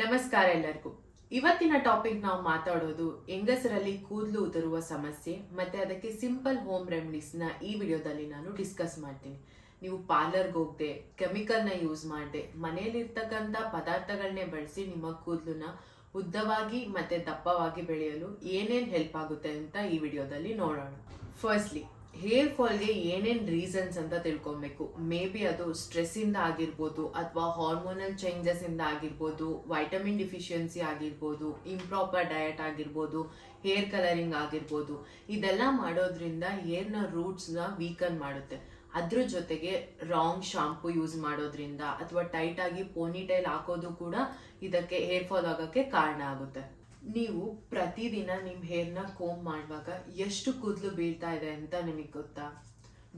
ನಮಸ್ಕಾರ ಎಲ್ಲರಿಗೂ. ಇವತ್ತಿನ ಟಾಪಿಕ್ ನಾವು ಮಾತಾಡೋದು ಹೆಂಗಸರಲ್ಲಿ ಕೂದಲು ಉದುರುವ ಸಮಸ್ಯೆ, ಮತ್ತೆ ಅದಕ್ಕೆ ಸಿಂಪಲ್ ಹೋಮ್ ರೆಮಿಡೀಸ್ನ ಈ ವಿಡಿಯೋದಲ್ಲಿ ನಾನು ಡಿಸ್ಕಸ್ ಮಾಡ್ತೀನಿ. ನೀವು ಪಾರ್ಲರ್ಗೆ ಹೋಗದೆ ಕೆಮಿಕಲ್ನ ಯೂಸ್ ಮಾಡದೆ, ಮನೆಯಲ್ಲಿರ್ತಕ್ಕಂಥ ಪದಾರ್ಥಗಳನ್ನೇ ಬಳಸಿ ನಿಮ್ಮ ಕೂದಲನ್ನ ಉದ್ದವಾಗಿ ಮತ್ತೆ ದಪ್ಪವಾಗಿ ಬೆಳೆಯಲು ಏನೇನು ಹೆಲ್ಪ್ ಆಗುತ್ತೆ ಅಂತ ಈ ವಿಡಿಯೋದಲ್ಲಿ ನೋಡೋಣ. ಫಸ್ಟ್ಲಿ ಹೇರ್ ಫಾಲ್ಗೆ ಏನೇನ್ ರೀಸನ್ಸ್ ಅಂತ ತಿಳ್ಕೊಬೇಕು. ಮೇ ಬಿ ಅದು ಸ್ಟ್ರೆಸ್ ಇಂದ ಆಗಿರ್ಬೋದು ಅಥವಾ ಹಾರ್ಮೋನಲ್ ಚೇಂಜಸ್ ಇಂದ ಆಗಿರ್ಬೋದು ವೈಟಮಿನ್ ಡಿಫಿಷಿಯನ್ಸಿ ಆಗಿರ್ಬೋದು ಇಂಪ್ರಾಪರ್ ಡಯಟ್ ಆಗಿರ್ಬೋದು ಹೇರ್ ಕಲರಿಂಗ್ ಆಗಿರ್ಬೋದು, ಇದೆಲ್ಲ ಮಾಡೋದ್ರಿಂದ ಹೇರ್ನ ರೂಟ್ಸ್ನ ವೀಕನ್ ಮಾಡುತ್ತೆ. ಅದ್ರ ಜೊತೆಗೆ ರಾಂಗ್ ಶಾಂಪೂ ಯೂಸ್ ಮಾಡೋದ್ರಿಂದ ಅಥವಾ ಟೈಟ್ ಆಗಿ ಪೋನಿಟೈಲ್ ಹಾಕೋದು ಕೂಡ ಇದಕ್ಕೆ ಹೇರ್ ಫಾಲ್ ಆಗೋಕ್ಕೆ ಕಾರಣ ಆಗುತ್ತೆ. ನೀವು ಪ್ರತಿದಿನ ನಿಮ್ಮ ಹೇರ್ನ ಕೋಮ್ ಮಾಡುವಾಗ ಎಷ್ಟು ಕೂದಲು ಬೀಳ್ತಾ ಇದೆ ಅಂತ ನಿಮಗೆ ಗೊತ್ತಾ?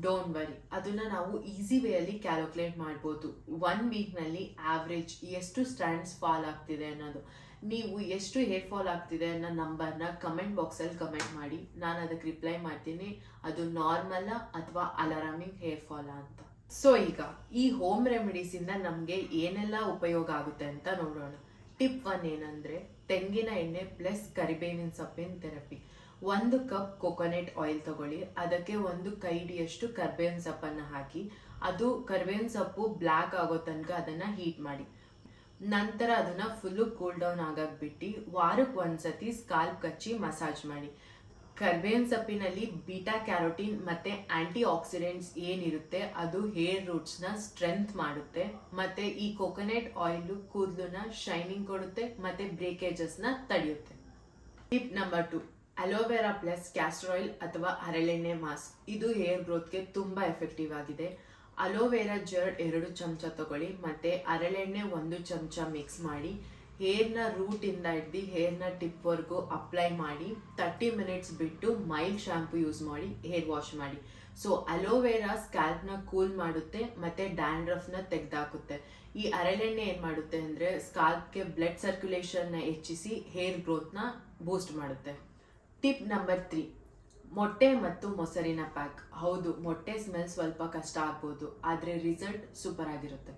ಡೋಂಟ್ ವರಿ ಅದನ್ನು ನಾವು ಈಸಿ ವೇಯಲ್ಲಿ ಕ್ಯಾಲ್ಕುಲೇಟ್ ಮಾಡ್ಬೋದು. ಒನ್ ವೀಕ್ನಲ್ಲಿ ಆವ್ರೇಜ್ ಎಷ್ಟು ಸ್ಟ್ಯಾಂಡ್ಸ್ ಫಾಲ್ ಆಗ್ತಿದೆ ಅನ್ನೋದು. ನೀವು ಎಷ್ಟು ಹೇರ್ ಫಾಲ್ ಆಗ್ತಿದೆ ಅನ್ನೋ ನಂಬರ್ನ ಕಮೆಂಟ್ ಬಾಕ್ಸಲ್ಲಿ ಕಮೆಂಟ್ ಮಾಡಿ. ನಾನು ಅದಕ್ಕೆ ರಿಪ್ಲೈ ಮಾಡ್ತೀನಿ. ಅದು ನಾರ್ಮಲ್ಲ ಅಥವಾ ಅಲಾರಾಮಿಂಗ್ ಹೇರ್ ಫಾಲ ಅಂತ. ಸೊ ಈಗ ಈ ಹೋಮ್ ರೆಮಿಡೀಸಿಂದ ನಮಗೆ ಏನೆಲ್ಲ ಉಪಯೋಗ ಆಗುತ್ತೆ ಅಂತ ನೋಡೋಣ. ಟಿಪ್ ಒನ್ ಏನಂದ್ರೆ ತೆಂಗಿನ ಎಣ್ಣೆ ಪ್ಲಸ್ ಕರಿಬೇವಿನ ಸೊಪ್ಪಿನ ಥೆರಪಿ. ಒಂದು ಕಪ್ ಕೊಕೊನೆಟ್ ಆಯಿಲ್ ತಗೊಳ್ಳಿ. ಅದಕ್ಕೆ ಒಂದು ಕೈಡಿಯಷ್ಟು ಕರಿಬೇವಿನ ಸೊಪ್ಪನ್ನು ಹಾಕಿ. ಅದು ಕರಿಬೇವಿನ ಸೊಪ್ಪು ಬ್ಲ್ಯಾಕ್ ಆಗೋ ತನಕ ಅದನ್ನು ಹೀಟ್ ಮಾಡಿ. ನಂತರ ಅದನ್ನು ಫುಲ್ಲು ಕೂಲ್ ಡೌನ್ ಆಗಾಕ್ಬಿಟ್ಟು ವಾರಕ್ಕೆ ಒಂದ್ಸತಿ ಸ್ಕಾಲ್ಪ್ ಕಚ್ಚಿ ಮಸಾಜ್ ಮಾಡಿ. ಕರ್ಬೇವಿನ ಸೊಪ್ಪಿನಲ್ಲಿ ಬೀಟಾ ಕ್ಯಾರೋಟಿನ್ ಮತ್ತೆ ಆಂಟಿ ಆಕ್ಸಿಡೆಂಟ್ಸ್ ಏನಿರುತ್ತೆ, ಅದು ಹೇರ್ ರೂಟ್ಸ್ನ ಸ್ಟ್ರೆಂತ್ ಮಾಡುತ್ತೆ. ಮತ್ತೆ ಈ ಕೊಕೊನೆಟ್ ಆಯಿಲ್ ಕೂದಲನ್ನ ಶೈನಿಂಗ್ ಕೊಡುತ್ತೆ, ಮತ್ತೆ ಬ್ರೇಕೇಜಸ್ನ ತಡೆಯುತ್ತೆ. Tip number two aloe vera plus castor oil ಅಥವಾ ಹರಳೆಣ್ಣೆ ಮಾಸ್ಕ್. ಇದು ಹೇರ್ ಗ್ರೋತ್ಗೆ ತುಂಬಾ ಎಫೆಕ್ಟಿವ್ ಆಗಿದೆ. ಅಲೋವೆರಾ ಜರ್ಡ್ ಎರಡು ಚಮಚ ತಗೊಳ್ಳಿ, ಮತ್ತೆ ಹರಳೆಣ್ಣೆ ಒಂದು ಚಮಚ ಮಿಕ್ಸ್ ಮಾಡಿ ಹೇರ್ನ ರೂಟಿಂದ ಹಿಡ್ದು ಹೇರ್ನ ಟಿಪ್ವರೆಗೂ ವರ್ಗು ಅಪ್ಲೈ ಮಾಡಿ ತರ್ಟಿ ಮಿನಿಟ್ಸ್ ಬಿಟ್ಟು ಮೈಲ್ಡ್ ಶ್ಯಾಂಪು ಯೂಸ್ ಮಾಡಿ ಹೇರ್ ವಾಶ್ ಮಾಡಿ. ಸೊ ಅಲೋವೆರಾ ಸ್ಕ್ಯಾಲ್ಪ್ನ ಕೂಲ್ ಮಾಡುತ್ತೆ, ಮತ್ತೆ ಡ್ಯಾಂಡ್ರಫ್ನ ತೆಗೆದಾಕುತ್ತೆ. ಈ ಅರಳೆಣ್ಣೆ ಏನು ಮಾಡುತ್ತೆ ಅಂದ್ರೆ ಸ್ಕಾಲ್ಪ್ಗೆ ಬ್ಲಡ್ ಸರ್ಕ್ಯುಲೇಷನ್ನ ಹೆಚ್ಚಿಸಿ ಹೇರ್ ಗ್ರೋತ್ನ ಬೂಸ್ಟ್ ಮಾಡುತ್ತೆ. ಟಿಪ್ ನಂಬರ್ ತ್ರೀ ಮೊಟ್ಟೆ ಮತ್ತು ಮೊಸರಿನ ಪ್ಯಾಕ್ ಹೌದು, ಮೊಟ್ಟೆ ಸ್ಮೆಲ್ ಸ್ವಲ್ಪ ಕಷ್ಟ ಆಗ್ಬೋದು, ಆದರೆ ರಿಸಲ್ಟ್ ಸೂಪರ್ ಆಗಿರುತ್ತೆ.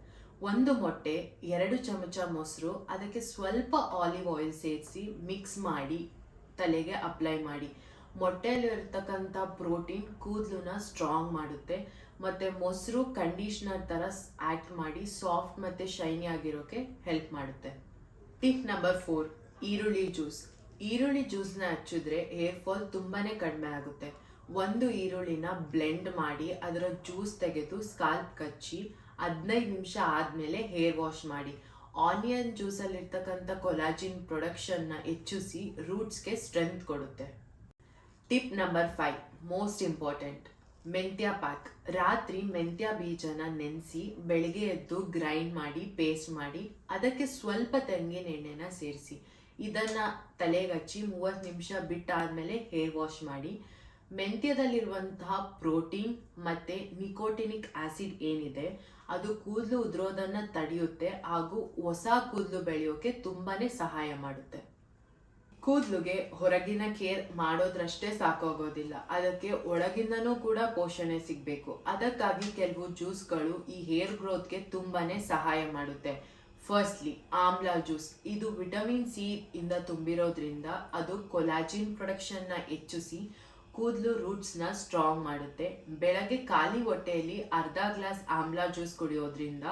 ಒಂದು ಮೊಟ್ಟೆ, ಎರಡು ಚಮಚ ಮೊಸರು, ಅದಕ್ಕೆ ಸ್ವಲ್ಪ ಆಲಿವ್ ಆಯಿಲ್ ಸೇರಿಸಿ ಮಿಕ್ಸ್ ಮಾಡಿ, ತಲೆಗೆ ಅಪ್ಲೈ ಮಾಡಿ. ಮೊಟ್ಟೆಯಲ್ಲಿರ್ತಕ್ಕಂಥ ಪ್ರೋಟೀನ್ ಕೂದಲನ್ನ ಸ್ಟ್ರಾಂಗ್ ಮಾಡುತ್ತೆ. ಮತ್ತು ಮೊಸರು ಕಂಡೀಷ್ನರ್ ಥರ ಆ್ಯಕ್ಟ್ ಮಾಡಿ ಸಾಫ್ಟ್ ಮತ್ತು ಶೈನಿ ಆಗಿರೋಕ್ಕೆ ಹೆಲ್ಪ್ ಮಾಡುತ್ತೆ. ಟಿಪ್ ನಂಬರ್ ಫೋರ್ ಈರುಳ್ಳಿ ಜ್ಯೂಸ್ ಈರುಳ್ಳಿ ಜ್ಯೂಸ್ನ ಹಚ್ಚಿದ್ರೆ ಹೇರ್ ಫಾಲ್ ತುಂಬಾ ಕಡಿಮೆ ಆಗುತ್ತೆ. ಒಂದು ಈರುಳ್ಳಿನ ಬ್ಲೆಂಡ್ ಮಾಡಿ ಅದರ ಜ್ಯೂಸ್ ತೆಗೆದು ಸ್ಕಾಲ್ಪ್ ಕಚ್ಚಿ ಹದಿನೈದು ನಿಮಿಷ ಆದಮೇಲೆ ಹೇರ್ ವಾಶ್ ಮಾಡಿ. ಆನಿಯನ್ ಜ್ಯೂಸಲ್ಲಿರ್ತಕ್ಕಂಥ ಕೊಲಾಜಿನ್ ಪ್ರೊಡಕ್ಷನ್ನ ಹೆಚ್ಚಿಸಿ ರೂಟ್ಸ್ಗೆ ಸ್ಟ್ರೆಂತ್ ಕೊಡುತ್ತೆ. Tip number five most important ಮೆಂತ್ಯ ಪ್ಯಾಕ್ ರಾತ್ರಿ ಮೆಂತ್ಯ ಬೀಜನ ನೆನೆಸಿ ಬೆಳಗ್ಗೆ ಎದ್ದು ಗ್ರೈಂಡ್ ಮಾಡಿ ಪೇಸ್ಟ್ ಮಾಡಿ, ಅದಕ್ಕೆ ಸ್ವಲ್ಪ ತೆಂಗಿನ ಎಣ್ಣೆನ ಸೇರಿಸಿ. ಇದನ್ನು ತಲೆಗೆ ಹಚ್ಚಿ ಮೂವತ್ತು ನಿಮಿಷ ಬಿಟ್ಟಾದಮೇಲೆ ಹೇರ್ ವಾಶ್ ಮಾಡಿ. ಮೆಂತ್ಯದಲ್ಲಿರುವಂತಹ ಪ್ರೋಟೀನ್ ಮತ್ತೆ ನಿಕೋಟಿನಿಕ್ ಆಸಿಡ್ ಏನಿದೆ, ಅದು ಕೂದಲು ಉದುರೋದನ್ನ ತಡೆಯುತ್ತೆ ಹಾಗೂ ಹೊಸ ಕೂದಲು ಬೆಳೆಯೋಕೆ ತುಂಬಾನೇ ಸಹಾಯ ಮಾಡುತ್ತೆ. ಕೂದಲುಗೆ ಹೊರಗಿನ ಕೇರ್ ಮಾಡೋದ್ರಷ್ಟೇ ಸಾಕಾಗೋದಿಲ್ಲ. ಅದಕ್ಕೆ ಒಳಗಿಂದನೂ ಕೂಡ ಪೋಷಣೆ ಸಿಗಬೇಕು. ಅದಕ್ಕಾಗಿ ಕೆಲವು ಜ್ಯೂಸ್ಗಳು ಈ ಹೇರ್ ಗ್ರೋತ್ಗೆ ತುಂಬಾನೇ ಸಹಾಯ ಮಾಡುತ್ತೆ. Firstly, amla juice. ಇದು ವಿಟಮಿನ್ ಸಿ ಇಂದ ತುಂಬಿರೋದ್ರಿಂದ ಅದು ಕೊಲಾಜಿನ್ ಪ್ರೊಡಕ್ಷನ್ನ ಹೆಚ್ಚಿಸಿ ಕೂದಲು ರೂಟ್ಸ್ನ ಸ್ಟ್ರಾಂಗ್ ಮಾಡುತ್ತೆ. ಬೆಳಗ್ಗೆ ಖಾಲಿ ಹೊಟ್ಟೆಯಲ್ಲಿ ಅರ್ಧ ಗ್ಲಾಸ್ ಆಮ್ಲಾ ಜ್ಯೂಸ್ ಕುಡಿಯೋದ್ರಿಂದ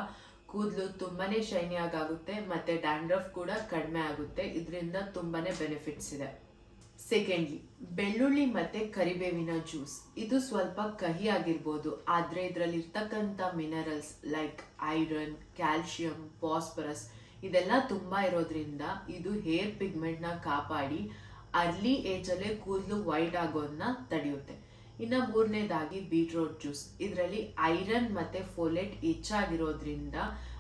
ಕೂದಲು ತುಂಬಾನೇ ಶೈನಿ ಆಗುತ್ತೆ ಮತ್ತು ಡ್ಯಾಂಡ್ರಫ್ ಕೂಡ ಕಡಿಮೆ ಆಗುತ್ತೆ. ಇದರಿಂದ ತುಂಬಾನೇ ಬೆನಿಫಿಟ್ಸ್ ಇದೆ. ಸೆಕೆಂಡ್ಲಿ ಬೆಳ್ಳುಳ್ಳಿ ಮತ್ತು ಕರಿಬೇವಿನ ಜ್ಯೂಸ್ ಇದು ಸ್ವಲ್ಪ ಕಹಿ ಆಗಿರ್ಬೋದು. ಆದರೆ ಇದರಲ್ಲಿ ಇರ್ತಕ್ಕಂಥ minerals like iron calcium phosphorus ಇದೆಲ್ಲ ತುಂಬ ಇರೋದ್ರಿಂದ ಇದು ಹೇರ್ ಪಿಗ್ಮೆಂಟ್ನ ಕಾಪಾಡಿ ಅಲ್ಲೇ ಕೂದಲು ವೈಟ್ ಆಗೋದನ್ನ ತಡೆಯುತ್ತೆ. ಇನ್ನ ಮೂರನೇದಾಗಿ ಬೀಟ್ರೋಟ್ ಜ್ಯೂಸ್ ಇದರಲ್ಲಿ ಐರನ್ ಮತ್ತೆ ಫೋಲೆಟ್ ಹೆಚ್ಚಾಗಿರೋದ್ರಿಂದ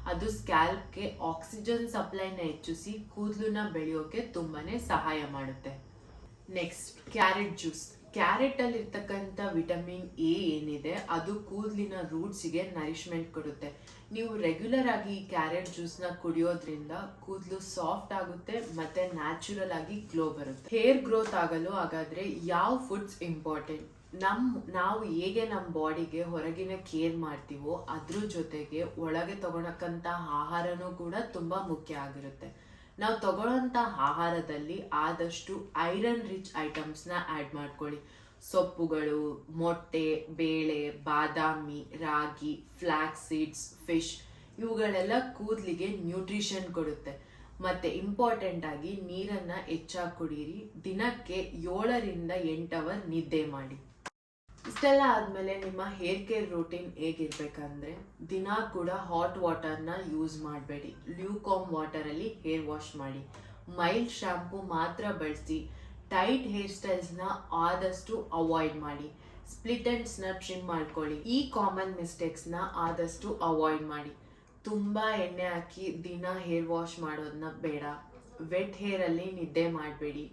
ಅದು ಸ್ಕ್ಯಾಲ್ಪ್ಗೆ ಆಕ್ಸಿಜನ್ ಸಪ್ಲೈನ ಹೆಚ್ಚಿಸಿ ಕೂದಲನ್ನ ಬೆಳೆಯೋಕೆ ತುಂಬಾನೇ ಸಹಾಯ ಮಾಡುತ್ತೆ. ನೆಕ್ಸ್ಟ್ ಕ್ಯಾರೆಟ್ ಜ್ಯೂಸ್ ಕ್ಯಾರೆಟ್ ಅಲ್ಲಿ ಇರ್ತಕ್ಕಂಥ ವಿಟಮಿನ್ ಎ ಏನಿದೆ, ಅದು ಕೂದಲಿನ ರೂಟ್ಸ್ಗೆ ನರಿಶ್ಮೆಂಟ್ ಕೊಡುತ್ತೆ. ನೀವು ರೆಗ್ಯುಲರ್ ಆಗಿ ಈ ಕ್ಯಾರೆಟ್ ಜ್ಯೂಸ್ನ ಕುಡಿಯೋದ್ರಿಂದ ಕೂದಲು ಸಾಫ್ಟ್ ಆಗುತ್ತೆ, ಮತ್ತೆ ನ್ಯಾಚುರಲ್ ಆಗಿ ಗ್ಲೋ ಬರುತ್ತೆ. ಹೇರ್ ಗ್ರೋತ್ ಆಗಲು ಹಾಗಾದ್ರೆ ಯಾವ ಫುಡ್ಸ್ ಇಂಪಾರ್ಟೆಂಟ್ ನಮ್, ನಾವು ಹೇಗೆ ನಮ್ಮ ಬಾಡಿಗೆ ಹೊರಗಿನ ಕೇರ್ ಮಾಡ್ತೀವೋ ಅದ್ರ ಜೊತೆಗೆ ಒಳಗೆ ತಗೊಳಕ್ಕಂಥ ಆಹಾರನೂ ಕೂಡ ತುಂಬಾ ಮುಖ್ಯ ಆಗಿರುತ್ತೆ. ನಾವು ತಗೊಳ್ಳೋಂಥ ಆಹಾರದಲ್ಲಿ ಆದಷ್ಟು ಐರನ್ ರಿಚ್ ಐಟಮ್ಸ್ನ ಆ್ಯಡ್ ಮಾಡ್ಕೊಳ್ಳಿ. ಸೊಪ್ಪುಗಳು, ಮೊಟ್ಟೆ, ಬೇಳೆ, ಬಾದಾಮಿ, ರಾಗಿ ಫ್ಲ್ಯಾಕ್ಸ್ ಸೀಡ್ಸ್, ಫಿಶ್ ಇವುಗಳೆಲ್ಲ ಕೂದಲಿಗೆ ನ್ಯೂಟ್ರಿಷನ್ ಕೊಡುತ್ತೆ. ಮತ್ತು ಇಂಪಾರ್ಟೆಂಟ್ ಆಗಿ ನೀರನ್ನ ಹೆಚ್ಚಾಗಿ ಕುಡಿಯಿರಿ ದಿನಕ್ಕೆ ಏಳರಿಂದ ಎಂಟು ಅವರ್ ನಿದ್ದೆ ಮಾಡಿ. ಇಷ್ಟೆಲ್ಲ ಆದಮೇಲೆ ನಿಮ್ಮ ಹೇರ್ ಕೇರ್ ರೂಟೀನ್ ಹೇಗಿರ್ಬೇಕಂದ್ರೆ ದಿನ ಕೂಡ ಹಾಟ್ ವಾಟರ್ನ ಯೂಸ್ ಮಾಡಬೇಡಿ. ಲ್ಯೂಕಾಮ್ ವಾಟರಲ್ಲಿ ಹೇರ್ ವಾಶ್ ಮಾಡಿ. ಮೈಲ್ಡ್ ಶಾಂಪೂ ಮಾತ್ರ ಬಳಸಿ ಟೈಟ್ ಹೇರ್ ಸ್ಟೈಲ್ಸ್ನ ಆದಷ್ಟು ಅವಾಯ್ಡ್ ಮಾಡಿ. ಸ್ಪ್ಲಿಟ್ ಎಂಡ್ಸ್ನ ಟ್ರಿಮ್ ಮಾಡ್ಕೊಳ್ಳಿ. ಈ ಕಾಮನ್ ಮಿಸ್ಟೇಕ್ಸ್ನ ಆದಷ್ಟು ಅವಾಯ್ಡ್ ಮಾಡಿ. ತುಂಬ ಎಣ್ಣೆ ಹಾಕಿ ದಿನ ಹೇರ್ ವಾಶ್ ಮಾಡೋದನ್ನ ಬೇಡ. ವೆಟ್ ಹೇರಲ್ಲಿ ನಿದ್ದೆ ಮಾಡಬೇಡಿ.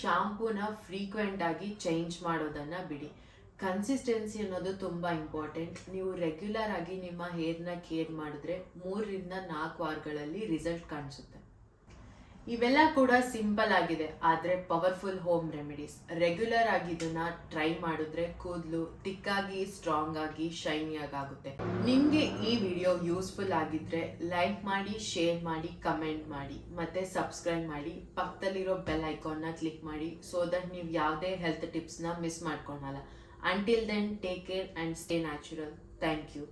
ಶಾಂಪೂನ ಫ್ರೀಕ್ವೆಂಟ್ ಆಗಿ ಚೇಂಜ್ ಮಾಡೋದನ್ನ ಬಿಡಿ. ಕನ್ಸಿಸ್ಟೆನ್ಸಿ ಅನ್ನೋದು ತುಂಬ ಇಂಪಾರ್ಟೆಂಟ್ ನೀವು ರೆಗ್ಯುಲರ್ ಆಗಿ ನಿಮ್ಮ ಹೇರ್ನ ಕೇರ್ ಮಾಡಿದ್ರೆ ಮೂರರಿಂದ ನಾಲ್ಕು ವಾರಗಳಲ್ಲಿ ರಿಸಲ್ಟ್ ಕಾಣಿಸುತ್ತೆ. ಇವೆಲ್ಲ ಕೂಡ ಸಿಂಪಲ್ ಆಗಿದೆ, ಆದರೆ ಪವರ್ಫುಲ್ ಹೋಮ್ ರೆಮಿಡೀಸ್ ರೆಗ್ಯುಲರ್ ಆಗಿ ಇದನ್ನ ಟ್ರೈ ಮಾಡಿದ್ರೆ ಕೂದಲು ತಿಕ್ಕಾಗಿ ಸ್ಟ್ರಾಂಗ್ ಆಗಿ ಶೈನಿಯಾಗಿ ಆಗುತ್ತೆ ನಿಮಗೆ ಈ ವಿಡಿಯೋ ಯೂಸ್ಫುಲ್ ಆಗಿದ್ರೆ ಲೈಕ್ ಮಾಡಿ ಶೇರ್ ಮಾಡಿ ಕಮೆಂಟ್ ಮಾಡಿ, ಮತ್ತೆ ಸಬ್ಸ್ಕ್ರೈಬ್ ಮಾಡಿ, ಪಕ್ಕದಲ್ಲಿರೋ ಬೆಲ್ ಐಕಾನ್ನ ಕ್ಲಿಕ್ ಮಾಡಿ ಸೊ ದಟ್ ನೀವು ಯಾವುದೇ ಹೆಲ್ತ್ ಟಿಪ್ಸ್ನ ಮಿಸ್ ಮಾಡ್ಕೊಳಲ್ಲ. Until then, take care and stay natural. Thank you.